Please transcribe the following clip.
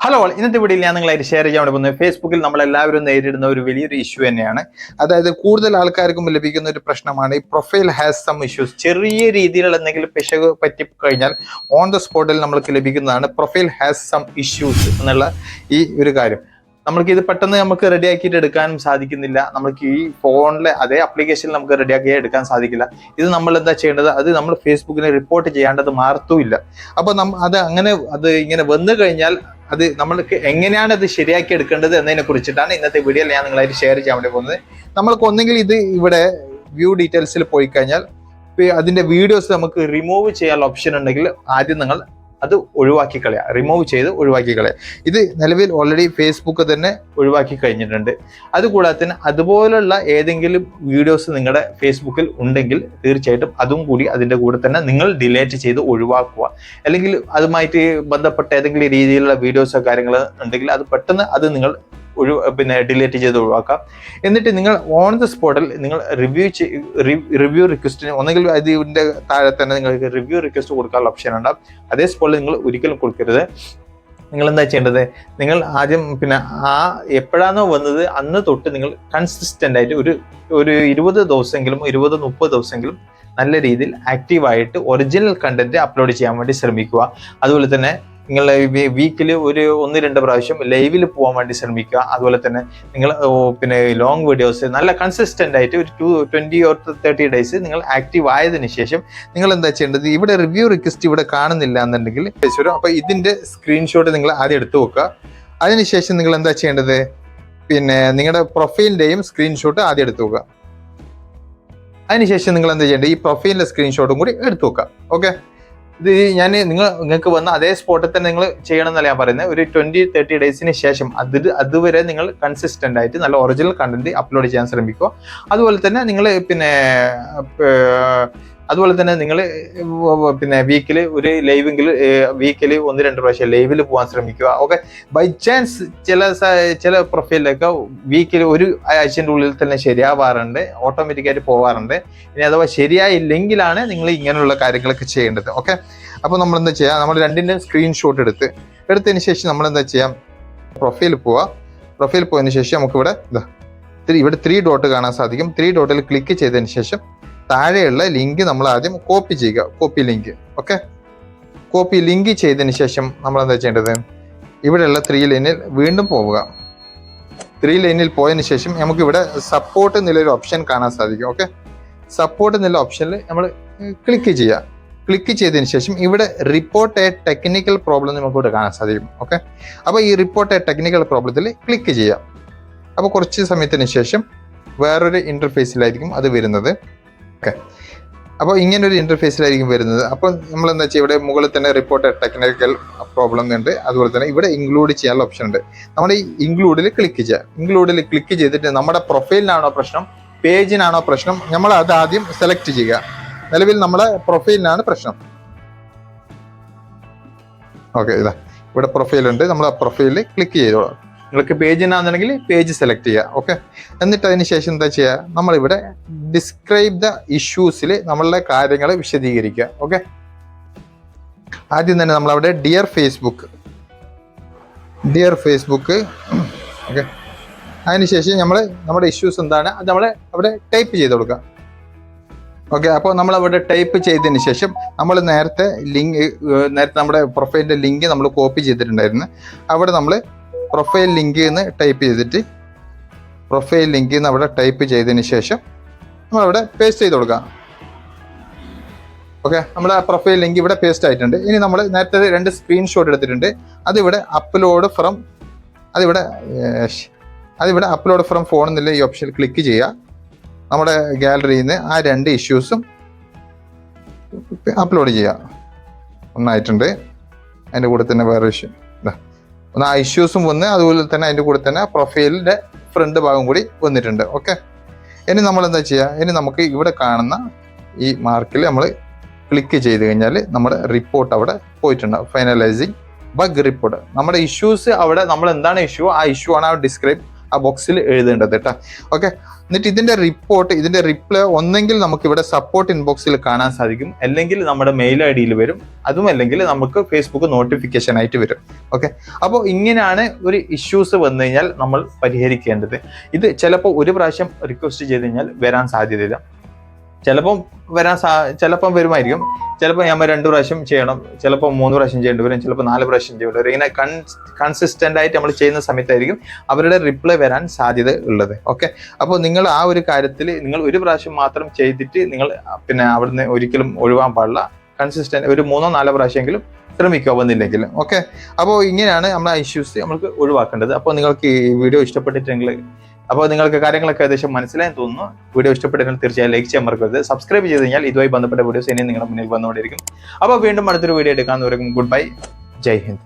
Hello ഇന്നത്തെ വീഡിയോയിൽ ഞാൻ നിങ്ങളായിട്ട് ഷെയർ ചെയ്യാൻ വേണ്ടി പോകുന്നത് ഫേസ്ബുക്കിൽ നമ്മൾ എല്ലാവരും നേരിടുന്ന ഒരു വലിയൊരു ഇഷ്യൂ തന്നെയാണ്. അതായത് കൂടുതൽ ആൾക്കാർക്കും ലഭിക്കുന്ന ഒരു പ്രശ്നമാണ് ഈ പ്രൊഫൈൽ ഹാസ് സം ഇഷ്യൂസ് ചെറിയ രീതിയിലുള്ള എന്തെങ്കിലും പിശക് പറ്റി കഴിഞ്ഞാൽ ഓൺ ദ സ്പോട്ടിൽ നമ്മൾക്ക് ലഭിക്കുന്നതാണ് പ്രൊഫൈൽ ഹാസ് സം ഇഷ്യൂസ് എന്നുള്ള ഈ ഒരു കാര്യം. നമ്മൾക്ക് ഇത് പെട്ടെന്ന് നമുക്ക് റെഡി ആക്കിയിട്ട് എടുക്കാനും സാധിക്കുന്നില്ല. നമുക്ക് ഈ ഫോണിലെ അതേ ആപ്ലിക്കേഷനിൽ നമുക്ക് റെഡി ആക്കി എടുക്കാൻ സാധിക്കില്ല. ഇത് നമ്മൾ എന്താ ചെയ്യേണ്ടത്? അത് നമ്മൾ ഫേസ്ബുക്കിനെ റിപ്പോർട്ട് ചെയ്യേണ്ടത് മാറത്തുമില്ല. അപ്പോൾ നമ്മ അത് അങ്ങനെ അത് ഇങ്ങനെ വന്നു കഴിഞ്ഞാൽ അത് നമ്മൾക്ക് എങ്ങനെയാണ് അത് ശരിയാക്കി എടുക്കേണ്ടത് എന്നതിനെ കുറിച്ചിട്ടാണ് ഇന്നത്തെ വീഡിയോയിൽ ഞാൻ നിങ്ങളായിട്ട് ഷെയർ ചെയ്യാൻ വേണ്ടി പോകുന്നത്. നമ്മൾക്ക് ഒന്നെങ്കിൽ ഇത് ഇവിടെ വ്യൂ ഡീറ്റെയിൽസിൽ പോയി കഴിഞ്ഞാൽ അതിന്റെ വീഡിയോസ് നമുക്ക് റിമൂവ് ചെയ്യാനുള്ള ഓപ്ഷൻ ഉണ്ടെങ്കിൽ ആദ്യം നിങ്ങൾ അത് ഒഴിവാക്കി കളയുക റിമൂവ് ചെയ്ത് ഒഴിവാക്കി കളയുക ഇത് നിലവിൽ ഓൾറെഡി ഫേസ്ബുക്ക് തന്നെ ഒഴിവാക്കി കഴിഞ്ഞിട്ടുണ്ട്. അതുകൂടാതെ തന്നെ അതുപോലുള്ള ഏതെങ്കിലും വീഡിയോസ് നിങ്ങളുടെ ഫേസ്ബുക്കിൽ ഉണ്ടെങ്കിൽ തീർച്ചയായിട്ടും അതും കൂടി അതിന്റെ കൂടെ തന്നെ നിങ്ങൾ ഡിലേറ്റ് ചെയ്ത് ഒഴിവാക്കുക. അല്ലെങ്കിൽ അതുമായിട്ട് ബന്ധപ്പെട്ട ഏതെങ്കിലും രീതിയിലുള്ള വീഡിയോസോ കാര്യങ്ങളോ ഉണ്ടെങ്കിൽ അത് പെട്ടെന്ന് അത് നിങ്ങൾ ഒഴി പിന്നെ ഡിലേറ്റ് ചെയ്ത് ഒഴിവാക്കാം. എന്നിട്ട് നിങ്ങൾ ഓൺ ദ സ്പോട്ടിൽ നിങ്ങൾ റിവ്യൂ റിവ്യൂ റിക്വസ്റ്റിന് ഒന്നെങ്കിൽ ഇതിന്റെ താഴെ തന്നെ നിങ്ങൾക്ക് റിവ്യൂ റിക്വസ്റ്റ് കൊടുക്കാനുള്ള ഓപ്ഷൻ ഉണ്ടാവും അതേ സ്പോട്ടിൽ നിങ്ങൾ ഒരിക്കലും കൊടുക്കരുത്. നിങ്ങൾ എന്താ ചെയ്യേണ്ടത്? നിങ്ങൾ ആദ്യം പിന്നെ ആ എപ്പോഴാണോ വന്നത് അന്ന് തൊട്ട് നിങ്ങൾ കൺസിസ്റ്റന്റ് ആയിട്ട് ഒരു ഒരു ഇരുപത് ദിവസമെങ്കിലും ഇരുപത് മുപ്പത് ദിവസമെങ്കിലും നല്ല രീതിയിൽ ആക്റ്റീവായിട്ട് ഒറിജിനൽ കണ്ടന്റ് അപ്ലോഡ് ചെയ്യാൻ വേണ്ടി ശ്രമിക്കുക. അതുപോലെ തന്നെ നിങ്ങൾ വീക്കിൽ ഒരു ഒന്ന് രണ്ട് പ്രാവശ്യം ലൈവിൽ പോകാൻ വേണ്ടി ശ്രമിക്കുക. അതുപോലെ തന്നെ നിങ്ങൾ പിന്നെ ലോങ് വീഡിയോസ് നല്ല കൺസിസ്റ്റന്റ് ആയിട്ട് ഒരു two twenty or thirty days നിങ്ങൾ ആക്റ്റീവ് ആയതിനു ശേഷം നിങ്ങൾ എന്താ ചെയ്യേണ്ടത്? ഇവിടെ റിവ്യൂ റിക്വസ്റ്റ് ഇവിടെ കാണുന്നില്ല എന്നുണ്ടെങ്കിൽ വരും. അപ്പോൾ ഇതിന്റെ സ്ക്രീൻഷോട്ട് നിങ്ങൾ ആദ്യം എടുത്തു വെക്കുക. അതിനുശേഷം നിങ്ങൾ എന്താ ചെയ്യേണ്ടത്? പിന്നെ നിങ്ങളുടെ പ്രൊഫൈലിന്റെയും സ്ക്രീൻഷോട്ട് ആദ്യം എടുത്തു വെക്കുക. അതിനുശേഷം നിങ്ങൾ എന്താ ചെയ്യേണ്ടത്? ഈ പ്രൊഫൈലിന്റെ സ്ക്രീൻഷോട്ടും കൂടി എടുത്തു വെക്കുക. ഓക്കെ ഇത് ഞാൻ നിങ്ങൾ നിങ്ങൾക്ക് വന്ന അതേ സ്പോട്ടിൽ തന്നെ നിങ്ങൾ ചെയ്യണം എന്നല്ല ഞാൻ പറയുന്നത്. ഒരു ട്വന്റി തേർട്ടി ഡേയ്സിന് ശേഷം അത് അതുവരെ നിങ്ങൾ കൺസിസ്റ്റന്റ് ആയിട്ട് നല്ല ഒറിജിനൽ കണ്ടന്റ് അപ്ലോഡ് ചെയ്യാൻ ശ്രമിക്കുക. അതുപോലെ തന്നെ നിങ്ങൾ പിന്നെ അതുപോലെ തന്നെ നിങ്ങൾ പിന്നെ വീക്കിൽ ഒരു ലൈവെങ്കിൽ വീക്കിൽ ഒന്ന് രണ്ട് പ്രാവശ്യം ലൈവിൽ പോകാൻ ശ്രമിക്കുക. ഓക്കെ? ബൈ ചാൻസ് ചില ചില പ്രൊഫൈലിലൊക്കെ വീക്കിൽ ഒരു ആഴ്ചന്റെ ഉള്ളിൽ തന്നെ ശരിയാവാറുണ്ട്. ഓട്ടോമാറ്റിക്കായിട്ട് പോവാറുണ്ട്. ഇനി അഥവാ ശരിയായില്ലെങ്കിലാണ് നിങ്ങൾ ഇങ്ങനെയുള്ള കാര്യങ്ങളൊക്കെ ചെയ്യേണ്ടത്. ഓക്കെ? അപ്പോൾ നമ്മൾ എന്താ ചെയ്യാം? നമ്മൾ രണ്ടിന്റെയും സ്ക്രീൻഷോട്ട് എടുത്ത് എടുത്തതിന് ശേഷം നമ്മൾ എന്താ ചെയ്യാം പ്രൊഫൈൽ പോവാ. പ്രൊഫൈൽ പോയതിന് ശേഷം നമുക്കിവിടെ ഇതാ ഇവിടെ ത്രീ ഡോട്ട് കാണാൻ സാധിക്കും. ത്രീ ഡോട്ടിൽ ക്ലിക്ക് ചെയ്തതിന് ശേഷം താഴെയുള്ള ലിങ്ക് നമ്മൾ ആദ്യം കോപ്പി ചെയ്യുക. Copy link okay copy link ചെയ്തതിന് ശേഷം നമ്മൾ എന്താ ചെയ്യേണ്ടത്? ഇവിടെയുള്ള ത്രീ ലൈനിൽ വീണ്ടും പോവുക. ത്രീ ലൈനിൽ പോയതിന് ശേഷം നമുക്ക് ഇവിടെ സപ്പോർട്ട് എന്നുള്ളൊരു ഓപ്ഷൻ കാണാൻ സാധിക്കും ഓക്കെ സപ്പോർട്ട് എന്നുള്ള ഓപ്ഷനിൽ നമ്മൾ ക്ലിക്ക് ചെയ്യുക. ക്ലിക്ക് ചെയ്തതിന് ശേഷം ഇവിടെ റിപ്പോർട്ട് എ ടെക്നിക്കൽ പ്രോബ്ലം നമുക്ക് ഇവിടെ കാണാൻ സാധിക്കും ഓക്കെ അപ്പോൾ ഈ റിപ്പോർട്ട് എ ടെക്നിക്കൽ പ്രോബ്ലത്തിൽ ക്ലിക്ക് ചെയ്യാം അപ്പോൾ കുറച്ച് സമയത്തിന് ശേഷം വേറൊരു ഇന്റർഫേസിലായിരിക്കും അത് വരുന്നത് ഓക്കെ അപ്പോൾ ഇങ്ങനെ ഒരു ഇന്റർഫേസിലായിരിക്കും വരുന്നത്. അപ്പോൾ നമ്മൾ എന്താ വെച്ചാൽ ഇവിടെ മുകളിൽ തന്നെ റിപ്പോർട്ട് ടെക്നിക്കൽ പ്രോബ്ലം ഉണ്ട് അതുപോലെ തന്നെ ഇവിടെ ഇൻക്ലൂഡ് ചെയ്യാനുള്ള ഓപ്ഷൻ ഉണ്ട് നമ്മൾ ഈ ഇൻക്ലൂഡിൽ ക്ലിക്ക് ചെയ്യാം ഇൻക്ലൂഡിൽ ക്ലിക്ക് ചെയ്തിട്ട് നമ്മുടെ പ്രൊഫൈലിനാണോ പ്രശ്നം? പേജിനാണോ പ്രശ്നം? നമ്മൾ അത് ആദ്യം സെലക്ട് ചെയ്യുക. നിലവിൽ നമ്മളെ പ്രൊഫൈലിനാണ് പ്രശ്നം. ഓക്കെ ഇതാ. ഇവിടെ പ്രൊഫൈൽ ഉണ്ട് നമ്മൾ ആ പ്രൊഫൈലിൽ ക്ലിക്ക് ചെയ്തോളാം നിങ്ങൾക്ക് പേജ് പേജിനാണെന്നുണ്ടെങ്കിൽ പേജ് സെലക്ട് ചെയ്യുക ഓക്കെ? എന്നിട്ട് അതിന് ശേഷം എന്താ ചെയ്യുക നമ്മളിവിടെ ഡിസ്ക്രൈബ് ദ ഇഷ്യൂസിൽ നമ്മളുടെ കാര്യങ്ങൾ വിശദീകരിക്കുക. ഓക്കെ? ആദ്യം തന്നെ നമ്മളവിടെ dear Facebook dear Facebook okay? അതിനുശേഷം നമ്മൾ നമ്മുടെ ഇഷ്യൂസ് എന്താണ്? അത് നമ്മൾ അവിടെ ടൈപ്പ് ചെയ്ത് കൊടുക്കുക. ഓക്കെ അപ്പോൾ നമ്മൾ അവിടെ ടൈപ്പ് ചെയ്തതിന് ശേഷം നമ്മൾ നേരത്തെ ലിങ്ക് നേരത്തെ നമ്മുടെ പ്രൊഫൈലിന്റെ ലിങ്ക് നമ്മൾ കോപ്പി ചെയ്തിട്ടുണ്ടായിരുന്നു. അവിടെ നമ്മൾ പ്രൊഫൈൽ ലിങ്ക് എന്ന് ടൈപ്പ് ചെയ്തിട്ട് പ്രൊഫൈൽ ലിങ്ക് എന്ന് അവിടെ ടൈപ്പ് ചെയ്തതിന് ശേഷം നമ്മൾ നമ്മളവിടെ പേസ്റ്റ് ചെയ്ത് കൊടുക്കാം. ഓക്കെ നമ്മുടെ പ്രൊഫൈൽ ലിങ്ക് ഇവിടെ പേസ്റ്റ് ആയിട്ടുണ്ട്. ഇനി നമ്മൾ നേരത്തെ രണ്ട് സ്ക്രീൻഷോട്ട് എടുത്തിട്ടുണ്ട്. അതിവിടെ അപ്ലോഡ് ഫ്രം അതിവിടെ അതിവിടെ അപ്ലോഡ് ഫ്രം ഫോൺ എന്നുള്ള ഈ ഓപ്ഷൻ ക്ലിക്ക് ചെയ്യുക. നമ്മുടെ ഗാലറിയിൽ നിന്ന് ആ രണ്ട് ഇഷ്യൂസും അപ്ലോഡ് ചെയ്യുക ഒന്നായിട്ടുണ്ട്. അതിന്റെ കൂടെ തന്നെ വേറെ ഇഷ്യൂ ഒന്ന് ആ ഇഷ്യൂസും വന്ന് അതുപോലെ തന്നെ അതിന്റെ കൂടെ തന്നെ പ്രൊഫൈലിന്റെ ഫ്രണ്ട് ഭാഗം കൂടി വന്നിട്ടുണ്ട്. ഓക്കെ ഇനി നമ്മൾ എന്താ ചെയ്യുക ഇനി നമുക്ക് ഇവിടെ കാണുന്ന ഈ മാർക്കിൽ നമ്മൾ ക്ലിക്ക് ചെയ്ത് കഴിഞ്ഞാൽ നമ്മുടെ റിപ്പോർട്ട് അവിടെ പോയിട്ടുണ്ടാവും ഫൈനലൈസിങ് ബഗ് റിപ്പോർട്ട് നമ്മുടെ ഇഷ്യൂസ് അവിടെ നമ്മൾ എന്താണ് ഇഷ്യൂ ആ ഇഷ്യൂ ആണ് ഡിസ്ക്രൈബ് ആ ബോക്സിൽ എഴുതേണ്ടത് കേട്ടോ. ഓക്കെ എന്നിട്ട് ഇതിന്റെ റിപ്പോർട്ട് ഇതിന്റെ റിപ്ലൈ ഒന്നെങ്കിൽ നമുക്ക് ഇവിടെ സപ്പോർട്ട് ഇൻബോക്സിൽ കാണാൻ സാധിക്കും. അല്ലെങ്കിൽ നമ്മുടെ മെയിൽ ഐ ഡിയിൽ വരും. അതും അല്ലെങ്കിൽ നമുക്ക് ഫേസ്ബുക്ക് നോട്ടിഫിക്കേഷൻ ആയിട്ട് വരും. ഓക്കെ അപ്പോൾ ഇങ്ങനെയാണ് ഒരു ഇഷ്യൂസ് വന്നു കഴിഞ്ഞാൽ നമ്മൾ പരിഹരിക്കേണ്ടത്. ഇത് ചിലപ്പോൾ ഒരു പ്രാവശ്യം റിക്വസ്റ്റ് ചെയ്ത് കഴിഞ്ഞാൽ വരാൻ സാധ്യതയില്ല. ചിലപ്പം വരാൻ സാ ചിലപ്പം വരുമായിരിക്കും. ചിലപ്പോൾ ഞാൻ രണ്ട് പ്രാവശ്യം ചെയ്യണം. ചിലപ്പോൾ മൂന്ന് പ്രാവശ്യം ചെയ്യേണ്ടി വരും. ചിലപ്പോൾ നാല് പ്രാവശ്യം ചെയ്യേണ്ടി വരും. ഇങ്ങനെ കൺ കൺസിസ്റ്റന്റ് ആയിട്ട് നമ്മൾ ചെയ്യുന്ന സമയത്തായിരിക്കും അവരുടെ റിപ്ലൈ വരാൻ സാധ്യത ഉള്ളത്. ഓക്കെ അപ്പോൾ നിങ്ങൾ ആ ഒരു കാര്യത്തിൽ നിങ്ങൾ ഒരു പ്രാവശ്യം മാത്രം ചെയ്തിട്ട് നിങ്ങൾ പിന്നെ അവിടുന്ന് ഒരിക്കലും ഒഴിവാൻ പാടില്ല. കൺസിസ്റ്റന്റ് ഒരു മൂന്നോ നാലോ പ്രാവശ്യമെങ്കിലും ശ്രമിക്കുക വന്നില്ലെങ്കിൽ ഓക്കെ അപ്പോൾ ഇങ്ങനെയാണ് നമ്മൾ ഇഷ്യൂസ് നമുക്ക് ഒഴിവാക്കേണ്ടത്. അപ്പോൾ നിങ്ങൾക്ക് ഈ വീഡിയോ ഇഷ്ടപ്പെട്ടിട്ടുണ്ടെങ്കിൽ അപ്പോൾ നിങ്ങൾക്ക് കാര്യങ്ങളൊക്കെ ഏകദേശം മനസ്സിലായെന്ന് തോന്നുന്നു. വീഡിയോ ഇഷ്ടപ്പെട്ടെങ്കിൽ തീർച്ചയായും ലൈക്ക് ചെയ്യാൻ മറക്കരുത്. സബ്സ്ക്രൈബ് ചെയ്ത് കഴിഞ്ഞാൽ ഇതുമായി ബന്ധപ്പെട്ട വീഡിയോസ് ഇനിയും നിങ്ങളുടെ മുന്നിൽ വന്നുകൊണ്ടിരിക്കും അപ്പോൾ വീണ്ടും അടുത്തൊരു വീഡിയോ എടുക്കാവുന്നവരെയും ഗുഡ് ബൈ ജയ് ഹിന്ദ്.